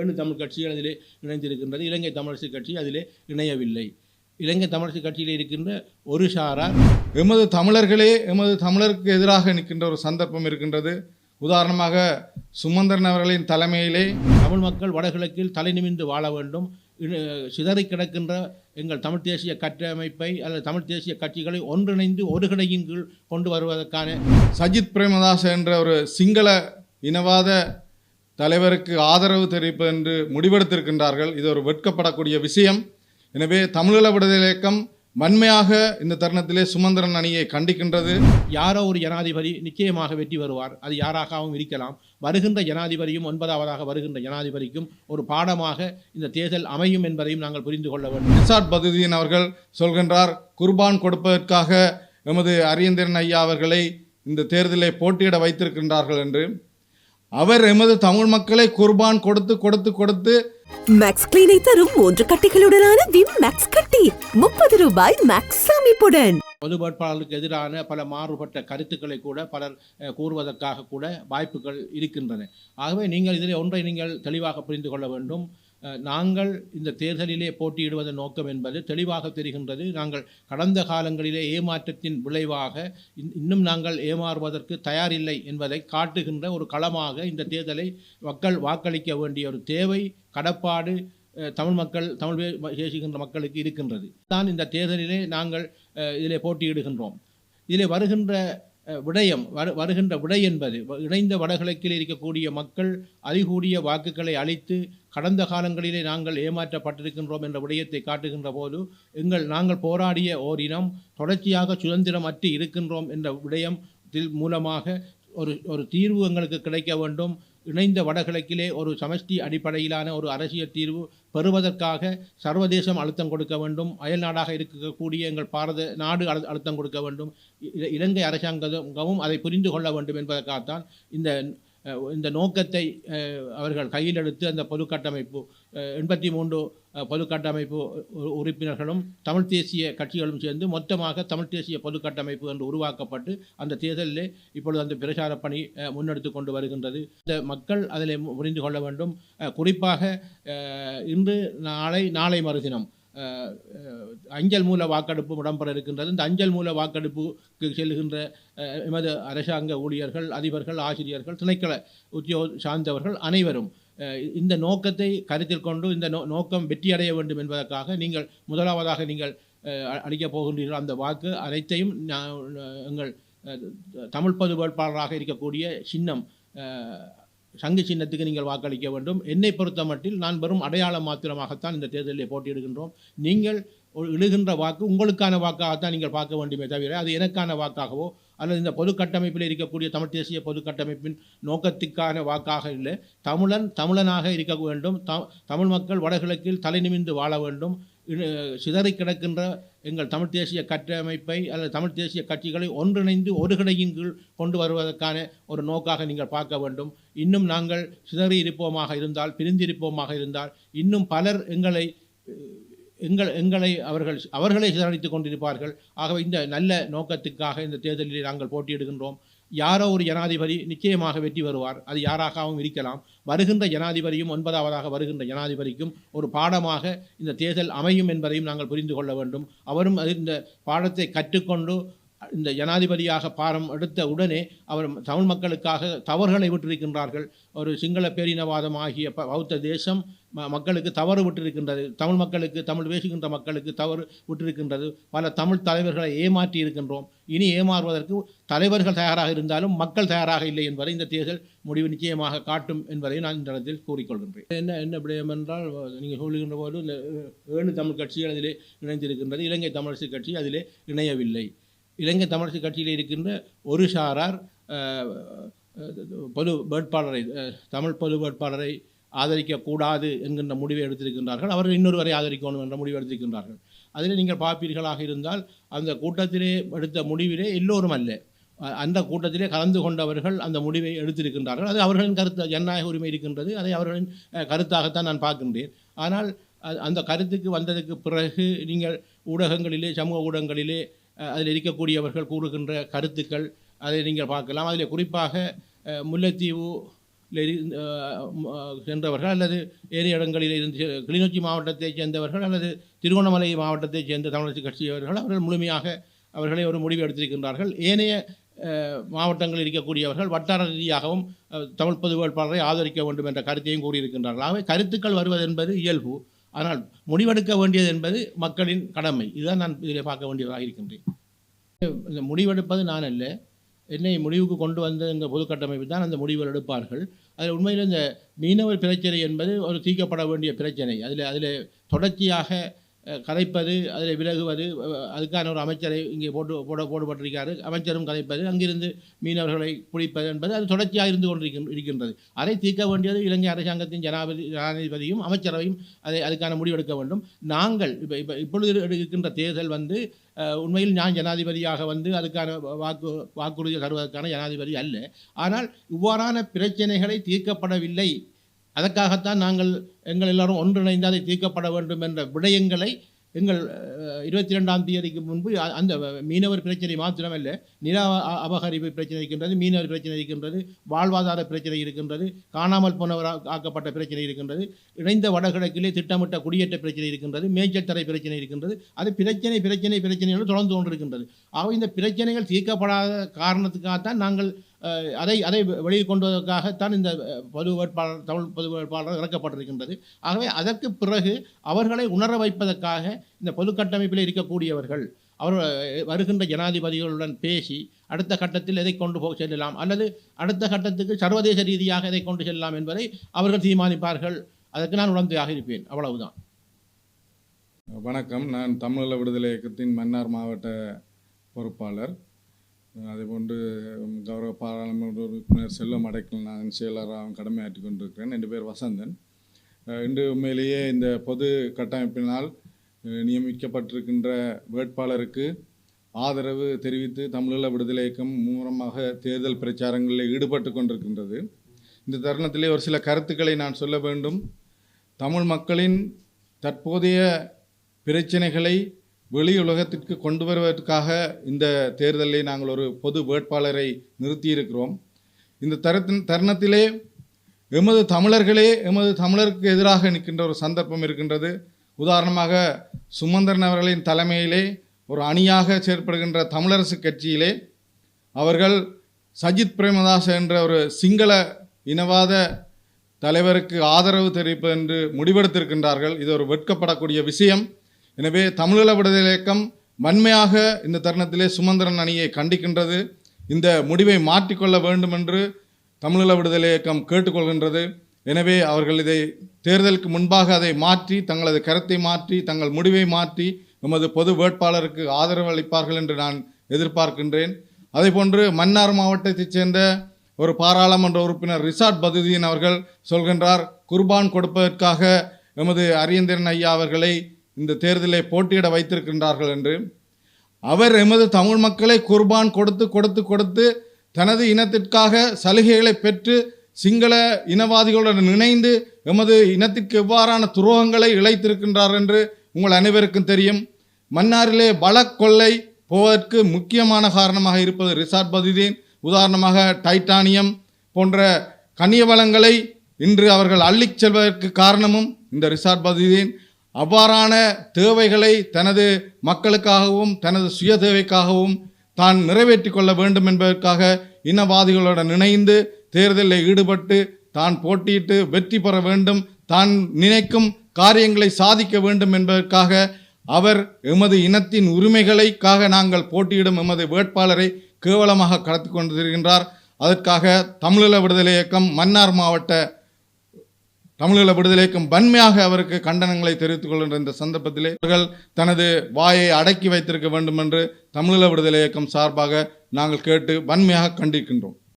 ஏழு தமிழ் கட்சிகள் அதிலே இணைந்திருக்கின்றது. இலங்கை தமிழரசு கட்சி அதிலே இணையவில்லை. இலங்கை தமிழரசு கட்சியில் இருக்கின்ற ஒரு சாரார் எமது தமிழர்களே எமது தமிழருக்கு எதிராக நிற்கின்ற ஒரு சந்தர்ப்பம் இருக்கின்றது. உதாரணமாக சுமந்திரன் அவர்களின் தலைமையிலே தமிழ் மக்கள் வடகிழக்கில் தலை நிமிந்து வாழ வேண்டும். சிதறி கிடக்கின்ற எங்கள் தமிழ் தேசிய கட்டமைப்பை அல்லது தமிழ் தேசிய கட்சிகளை ஒன்றிணைந்து ஒரு கீழ் கொண்டு வருவதற்கான சஜித் பிரேமதாஸ் என்ற ஒரு சிங்கள இனவாத தலைவருக்கு ஆதரவு தெரிவிப்பது என்று முடிவெடுத்திருக்கின்றார்கள். இது ஒரு வெட்கப்படக்கூடிய விஷயம். எனவே தமிழீழ விடுதலை இயக்கம் வன்மையாக இந்த தருணத்திலே சுமந்திரன் அணியை கண்டிக்கின்றது. யாரோ ஒரு ஜனாதிபதி நிச்சயமாக வெற்றி வருவார் அது யாராகவும் இருக்கலாம். வருகின்ற ஜனாதிபதியும் ஒன்பதாவதாக வருகின்ற ஜனாதிபதிக்கும் ஒரு பாடமாக இந்த தேர்தல் அமையும் என்பதையும் நாங்கள் புரிந்து கொள்ள வேண்டும். ரிசார்ட் பதுதீன் அவர்கள் சொல்கின்றார் குர்பான் கொடுப்பதற்காக எமது அரியந்திரன் ஐயா அவர்களை இந்த தேர்தலை போட்டியிட வைத்திருக்கின்றார்கள் என்று. அவர் எமது தமிழ் மக்களை குர்பான் கொடுத்து கொடுத்து கொடுத்து மேக்ஸ் கிளீனை தரும் மூன்று கட்டிகளுடனான விம் மேக்ஸ் கட்டி. முப்பது ரூபாய் மேக்ஸ் சேமிப்புடன். பொது வேட்பாளர்களுக்கு எதிரான பல மாறுபட்ட கருத்துக்களை கூட பலர் கூறுவதற்காக கூட வாய்ப்புகள் இருக்கின்றன. ஆகவே நீங்கள் இதில் ஒன்றை நீங்கள் தெளிவாக புரிந்து கொள்ள வேண்டும். நாங்கள் இந்த தேர்தலிலே போட்டியிடுவதன் நோக்கம் என்பது தெளிவாக தெரிகின்றது. நாங்கள் கடந்த காலங்களிலே ஏமாற்றத்தின் விளைவாக இன்னும் நாங்கள் ஏமாறுவதற்கு தயாரில்லை என்பதை காட்டுகின்ற ஒரு களமாக இந்த தேர்தலை மக்கள் வாக்களிக்க வேண்டிய ஒரு தேவை கடப்பாடு தமிழ் மக்கள் தமிழ் பேசுகின்ற மக்களுக்கு இருக்கின்றது. தான் இந்த தேர்தலிலே நாங்கள் இதிலே போட்டியிடுகின்றோம். இதிலே வருகின்ற விடயம் வரு வருகின்ற விடை என்பது வ- இணைந்த வடகிழக்கில் இருக்கக்கூடிய மக்கள் அதிகூடிய வாக்குகளை அளித்து கடந்த காலங்களிலே நாங்கள் ஏமாற்றப்பட்டிருக்கின்றோம் என்ற விடயத்தை காட்டுகின்ற போது எங்கள் நாங்கள் போராடிய ஓரினம் தொடர்ச்சியாக சுதந்திரம் அற்று இருக்கின்றோம் என்ற விடயம் மூலமாக ஒரு ஒரு தீர்வு எங்களுக்கு கிடைக்க வேண்டும். இணைந்த வடகிழக்கிலே ஒரு சமஷ்டி அடிப்படையிலான ஒரு அரசியல் தீர்வு பெறுவதற்காக சர்வதேசம் அழுத்தம் கொடுக்க வேண்டும். அயல் நாடாக இருக்கக்கூடிய எங்கள் பாரத நாடு அழு- அழுத்தம் கொடுக்க வேண்டும். இ- இலங்கை அரசாங்கமும் அதை புரிந்து கொள்ள வேண்டும் என்பதற்காகத்தான் இந்த இந்த நோக்கத்தை அவர்கள் கையில் எடுத்து அந்த பொது கட்டமைப்பு எண்பத்தி மூன்று பொதுக்கட்டமைப்பு பொது கட்டமைப்பு உறுப்பினர்களும் தமிழ் தேசிய கட்சிகளும் சேர்ந்து மொத்தமாக தமிழ் தேசிய பொது கட்டமைப்பு என்று உருவாக்கப்பட்டு அந்த தேர்தலிலே இப்பொழுது அந்த பிரச்சார பணி முன்னெடுத்து கொண்டு வருகின்றது. இந்த மக்கள் அதில் புரிந்து கொள்ள வேண்டும். குறிப்பாக இன்று நாளை நாளை மறுதினம் அஞ்சல் மூல வாக்கெடுப்பு இடம்பெற இருக்கின்றது. இந்த அஞ்சல் மூல வாக்கெடுப்புக்கு செல்கின்ற எமது அரசாங்க ஊழியர்கள் அதிபர்கள் ஆசிரியர்கள் திணைக்கள உத்தியோக சார்ந்தவர்கள் அனைவரும் இந்த நோக்கத்தை கருத்தில் கொண்டு இந்த நோ நோக்கம் வெற்றியடைய வேண்டும் என்பதற்காக நீங்கள் முதலாவதாக நீங்கள் அளிக்கப் போகின்றீர்கள். அந்த வாக்கு அனைத்தையும் எங்கள் தமிழ் பொது வேட்பாளராக இருக்கக்கூடிய சின்னம் சங்கு சின்னத்துக்கு நீங்கள் வாக்களிக்க வேண்டும். என்னை பொறுத்த மட்டில் நான் வெறும் அடையாளம் மாத்திரமாகத்தான் இந்த தேர்தலில் போட்டியிடுகின்றோம். நீங்கள் எழுகின்ற இழுகின்ற வாக்கு உங்களுக்கான வாக்காகத்தான் நீங்கள் பார்க்க வேண்டுமே தவிர அது எனக்கான வாக்காகவோ அல்லது இந்த பொது கட்டமைப்பில் இருக்கக்கூடிய தமிழ் தேசிய பொது கட்டமைப்பின் நோக்கத்துக்கான வாக்காக இல்லை. தமிழன் தமிழனாக இருக்க வேண்டும். த- தமிழ் மக்கள் வடகிழக்கில் தலை நிமிர்ந்து வாழ வேண்டும். சிதறி கிடக்கின்ற எங்கள் தமிழ் தேசிய கட்டமைப்பை அல்லது தமிழ் தேசிய கட்சிகளை ஒன்றிணைந்து ஒரு கீழ் கொண்டு வருவதற்கான ஒரு நோக்காக நீங்கள் பார்க்க வேண்டும். இன்னும் நாங்கள் சிதறி இருப்போமாக இருந்தால் பிரிந்திருப்போமாக இருந்தால் இன்னும் பலர் எங்களை எங்கள் எங்களை அவர்கள் அவர்களை சிதறடித்துக் கொண்டிருப்பார்கள். ஆகவே இந்த நல்ல நோக்கத்துக்காக இந்த தேர்தலில் நாங்கள் போட்டியிடுகின்றோம். யாரோ ஒரு ஜனாதிபதி நிச்சயமாக வெற்றி வருவார் அது யாராகவும் இருக்கலாம். வருகின்ற ஜனாதிபதியும் ஒன்பதாவதாக வருகின்ற ஜனாதிபதிக்கும் ஒரு பாடமாக இந்த தேர்தல் அமையும் என்பதையும் நாங்கள் புரிந்து கொள்ள வேண்டும். அவரும் அது இந்த பாடத்தை கற்றுக்கொண்டு இந்த ஜனாதிபதியாக பாரம் எடுத்த உடனே அவர் தமிழ் மக்களுக்காக தவறுகளை விட்டிருக்கின்றார்கள். ஒரு சிங்கள பேரினவாதம் ஆகிய ப- பௌத்த தேசம் மக்களுக்கு தவறு விட்டிருக்கின்றது. தமிழ் மக்களுக்கு தமிழ் பேசுகின்ற மக்களுக்கு தவறு விட்டிருக்கின்றது. பல தமிழ் தலைவர்களை ஏமாற்றி இருக்கின்றோம். இனி ஏமாறுவதற்கு தலைவர்கள் தயாராக இருந்தாலும் மக்கள் தயாராக இல்லை என்பதை இந்த தேர்தல் முடிவு நிச்சயமாக காட்டும் என்பதை நான் இந்த இடத்தில் கூறிக்கொள்கின்றேன். என்ன என்ன விடயம் என்றால் நீங்கள் சொல்லுகின்ற போது இந்த ஏழு தமிழ் கட்சிகள் அதிலே இணைந்திருக்கின்றது. இலங்கை தமிழரசு கட்சி அதிலே இணையவில்லை. இலங்கை தமிழரசு கட்சியில் இருக்கின்ற ஒரு சாரார் பொது வேட்பாளரை தமிழ் பொது வேட்பாளரை ஆதரிக்கக்கூடாது என்கின்ற முடிவை எடுத்திருக்கின்றார்கள். அவர்கள் இன்னொருவரை ஆதரிக்கணும் என்ற முடிவை எடுத்திருக்கின்றார்கள். அதில் நீங்கள் பார்ப்பீர்களாக இருந்தால் அந்த கூட்டத்திலே எடுத்த முடிவிலே எல்லோரும் அல்ல. அந்த கூட்டத்திலே கலந்து கொண்டவர்கள் அந்த முடிவை எடுத்திருக்கின்றார்கள். அது அவர்களின் கருத்து ஜனநாயக உரிமை இருக்கின்றது. அதை அவர்களின் கருத்தாகத்தான் நான் பார்க்கின்றேன். ஆனால் அ- அந்த கருத்துக்கு வந்ததுக்கு பிறகு நீங்கள் ஊடகங்களிலே சமூக ஊடகங்களிலே அதில் இருக்கக்கூடியவர்கள் கூறுகின்ற கருத்துக்கள் அதை நீங்கள் பார்க்கலாம். அதில் குறிப்பாக முல்லைத்தீவு சென்றவர்கள் அல்லது ஏரி இடங்களில் இருந்து கிளிநொச்சி மாவட்டத்தைச் சேர்ந்தவர்கள் அல்லது திருகோணமலை மாவட்டத்தைச் சேர்ந்த தமிழரசு கட்சியவர்கள் அவர்கள் முழுமையாக அவர்களை ஒரு முடிவு எடுத்திருக்கின்றார்கள். ஏனைய மாவட்டங்களில் இருக்கக்கூடியவர்கள் வட்டார ரீதியாகவும் தமிழ் பொது வேட்பாளரை ஆதரிக்க வேண்டும் என்ற கருத்தையும் கூறியிருக்கின்றார்கள். ஆகவே கருத்துக்கள் வருவது என்பது இயல்பு. ஆனால் முடிவெடுக்க வேண்டியது என்பது மக்களின் கடமை. இதுதான் நான் இதில் பார்க்க வேண்டியதாக இருக்கின்றேன். இந்த முடிவெடுப்பது நான் அல்ல. என்னை முடிவுக்கு கொண்டு வந்த எங்கள் பொது கட்டமைப்பு தான் அந்த முடிவுகள் எடுப்பார்கள். அதில் உண்மையில் இந்த மீனவர் பிரச்சனை என்பது ஒரு தீர்க்கப்பட வேண்டிய பிரச்சனை. அதில் அதில் தொடர்ச்சியாக கதைப்பது அதில் விலகுவது அதுக்கான ஒரு அமைச்சரை இங்கே போட்டு போட போடப்பட்டிருக்காரு. அமைச்சரும் கதைப்பது அங்கிருந்து மீனவர்களை பிடிப்பது என்பது அது தொடர்ச்சியாக இருந்து கொண்டிருக்கின் இருக்கின்றது. அதை தீர்க்க வேண்டியது இலங்கை அரசாங்கத்தின் ஜனாபதி ஜனாதிபதியும் அமைச்சரவையும் அதை அதுக்கான முடிவெடுக்க வேண்டும். நாங்கள் இப்போ இப்போ இப்பொழுது இருக்கின்ற தேர்தல் வந்து உண்மையில் நான் ஜனாதிபதியாக வந்து அதுக்கான வாக்கு வாக்குறுதி தருவதற்கான ஜனாதிபதி அல்ல. ஆனால் இவ்வாறான பிரச்சனைகளை தீர்க்கப்படவில்லை அதற்காகத்தான் நாங்கள் எங்கள் எல்லாரும் ஒன்றிணைந்து அதை தீர்க்கப்பட வேண்டும் என்ற விடயங்களை எங்கள் இருபத்தி ரெண்டாம் தேதிக்கு முன்பு அந்த மீனவர் பிரச்சனை மாத்திரமல்ல நில அ- அபகரிப்பு பிரச்சனை இருக்கின்றது மீனவர் பிரச்சனை இருக்கின்றது வாழ்வாதார பிரச்சனை இருக்கின்றது காணாமல் போனவராக ஆக்கப்பட்ட பிரச்சனை இருக்கின்றது இணைந்த வடகிழக்கிலே திட்டமிட்ட குடியேற்ற பிரச்சனை இருக்கின்றது மேய்ச்சல் தரை பிரச்சனை இருக்கின்றது அது பிரச்சனை பிரச்சனை பிரச்சனைகள் தொடர்ந்து கொண்டிருக்கின்றது. ஆக இந்த பிரச்சனைகள் தீர்க்கப்படாத காரணத்துக்காகத்தான் நாங்கள் அதை அதை வெளியில் கொண்டு வருவதற்காகத்தான் இந்த பொது வேட்பாளர் தமிழ் பொது வேட்பாளர் இறக்கப்பட்டிருக்கின்றது. ஆகவே அதற்கு பிறகு அவர்களை உணர வைப்பதற்காக இந்த பொது கட்டமைப்பில் இருக்கக்கூடியவர்கள் அவர் வருகின்ற ஜனாதிபதிகளுடன் பேசி அடுத்த கட்டத்தில் எதை கொண்டு போக செல்லலாம் அல்லது அடுத்த கட்டத்துக்கு சர்வதேச ரீதியாக எதை கொண்டு செல்லலாம் என்பதை அவர்கள் தீர்மானிப்பார்கள். அதற்கு நான் உடந்தையாக இருப்பேன். அவ்வளவுதான். வணக்கம். நான் தமிழக விடுதலை இயக்கத்தின் மன்னார் மாவட்ட பொறுப்பாளர். அதேபோன்று கௌரவ பாராளுமன்ற உறுப்பினர் செல்வம் அடைக்கல் நான் செயலராக கடமையாற்றி கொண்டிருக்கிறேன். என் பேர் வசந்தன். இன்று உண்மையிலேயே இந்த பொது கட்டமைப்பினால் நியமிக்கப்பட்டிருக்கின்ற வேட்பாளருக்கு ஆதரவு தெரிவித்து தமிழீழ விடுதலை இயக்கம் மூலமாக தேர்தல் பிரச்சாரங்களில் ஈடுபட்டு கொண்டிருக்கின்றது. இந்த தருணத்திலே ஒரு சில கருத்துக்களை நான் சொல்ல வேண்டும். தமிழ் மக்களின் தற்போதைய பிரச்சனைகளை வெளி உலகத்திற்கு கொண்டு வருவதற்காக இந்த தேர்தலில் நாங்கள் ஒரு பொது வேட்பாளரை நிறுத்தியிருக்கிறோம். இந்த தரத்தின் தருணத்திலே எமது தமிழர்களே எமது தமிழருக்கு எதிராக நிற்கின்ற ஒரு சந்தர்ப்பம் இருக்கின்றது. உதாரணமாக சுமந்திரன் அவர்களின் தலைமையிலே ஒரு அணியாக செயற்படுகின்ற தமிழரசு கட்சியிலே அவர்கள் சஜித் பிரேமதாஸ் என்ற ஒரு சிங்கள இனவாத தலைவருக்கு ஆதரவு தெரிவிப்பது என்று முடிவெடுத்திருக்கின்றார்கள். இது ஒரு வெட்கப்படக்கூடிய விஷயம். எனவே தமிழீழ விடுதலை இயக்கம் வன்மையாக இந்த தருணத்திலே சுமந்திரன் அணியை கண்டிக்கின்றது. இந்த முடிவை மாற்றிக்கொள்ள வேண்டும் என்று தமிழீழ விடுதலை இயக்கம் கேட்டுக்கொள்கின்றது. எனவே அவர்கள் இதை தேர்தலுக்கு முன்பாக அதை மாற்றி தங்களது கருத்தை மாற்றி தங்கள் முடிவை மாற்றி நமது பொது வேட்பாளருக்கு ஆதரவு அளிப்பார்கள் என்று நான் எதிர்பார்க்கின்றேன். அதேபோன்று மன்னார் மாவட்டத்தைச் சேர்ந்த ஒரு பாராளுமன்ற உறுப்பினர் ரிசாட் பதுதீன் அவர்கள் சொல்கின்றார் குர்பான் கொடுப்பதற்காக எமது அரியந்திரன் ஐயா அவர்களை இந்த தேர்தலை போட்டியிட வைத்திருக்கின்றார்கள் என்று. அவர் எமது தமிழ் மக்களை குர்பான் கொடுத்து கொடுத்து கொடுத்து தனது இனத்திற்காக சலுகைகளை பெற்று சிங்கள இனவாதிகளுடன் இணைந்து எமது இனத்திற்கு எவ்வாறான துரோகங்களை இழைத்திருக்கின்றார் என்று உங்கள் அனைவருக்கும் தெரியும். மன்னாரிலே பலக் கொள்ளை போவதற்கு முக்கியமான காரணமாக இருப்பது ரிசார்ட் பதிதீன் உதாரணமாக டைட்டானியம் போன்ற கனிய வளங்களை இன்று அவர்கள் அள்ளிச் செல்வதற்கு காரணமும் இந்த ரிசார்ட் பதிதீன். அவ்வாறான தேவைகளை தனது மக்களுக்காகவும் தனது சுய தேவைக்காகவும் தான் நிறைவேற்றி கொள்ள வேண்டும் என்பதற்காக இனவாதிகளுடன் இணைந்து தேர்தலில் ஈடுபட்டு தான் போட்டியிட்டு வெற்றி பெற வேண்டும் தான் நினைக்கும் காரியங்களை சாதிக்க வேண்டும் என்பதற்காக அவர் எமது இனத்தின் உரிமைகளைக்காக நாங்கள் போட்டியிடும் எமது வேட்பாளரை கேவலமாக கடத்தி கொண்டிருக்கின்றார். அதற்காக தமிழீழ விடுதலை இயக்கம் மன்னார் மாவட்ட தமிழீழ விடுதலைக்கும் வன்மையாக அவருக்கு கண்டனங்களை தெரிவித்துக் கொள்கின்ற இந்த சந்தர்ப்பத்திலே அவர்கள் தனது வாயை அடக்கி வைத்திருக்க வேண்டும் என்று தமிழீழ விடுதலை இயக்கம் சார்பாக நாங்கள் கேட்டு வன்மையாக கண்டிருக்கின்றோம்